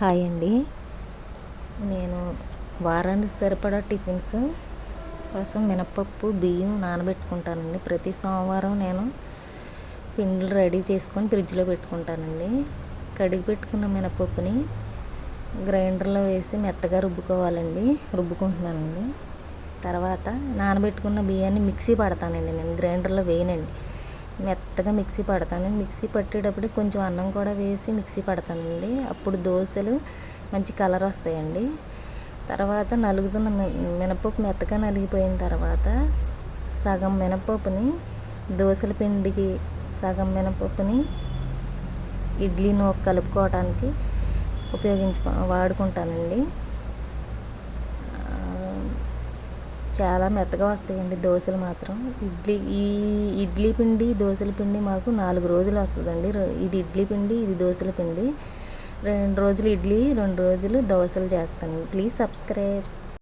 Hi అండి. నేను వారానికి సరిపడా టిఫిన్స్ కోసం మినపప్పు బియ్యం నానబెట్టుకుంటానండి. ప్రతి సోమవారం నేను పిండిలు రెడీ చేసుకొని ఫ్రిడ్జ్లో పెట్టుకుంటానండి. కడిగి పెట్టుకున్న మినపప్పుని గ్రైండర్లో వేసి మెత్తగా రుబ్బుకోవాలండి. రుబ్బుకుంటున్నానండి. తర్వాత నానబెట్టుకున్న బియ్యాన్ని మిక్సీ పడతానండి. నేను గ్రైండర్లో వేయనండి. మెత్తగా మిక్సీ పడతాను. మిక్సీ పట్టేటప్పుడు కొంచెం అన్నం కూడా వేసి మిక్సీ పడతానండి. అప్పుడు దోశలు మంచి కలర్ వస్తాయండి. తర్వాత నలుగుతున్న మినపప్పు మెత్తగా నలిగిపోయిన తర్వాత సగం మినపప్పుని దోశల పిండికి సగం మినపప్పుని ఇడ్లీ నూక కలుపుకోవడానికి ఉపయోగించుకో వాడుకుంటానండి. చాలా మెత్తగా వస్తాయండి దోశలు మాత్రం. ఇడ్లీ ఈ ఇడ్లీ పిండి దోశల పిండి మాకు నాలుగు రోజులు వస్తుందండి. ఇది ఇడ్లీ పిండి ఇది దోశల పిండి. రెండు రోజులు ఇడ్లీ రెండు రోజులు దోశలు చేస్తాను. Please subscribe.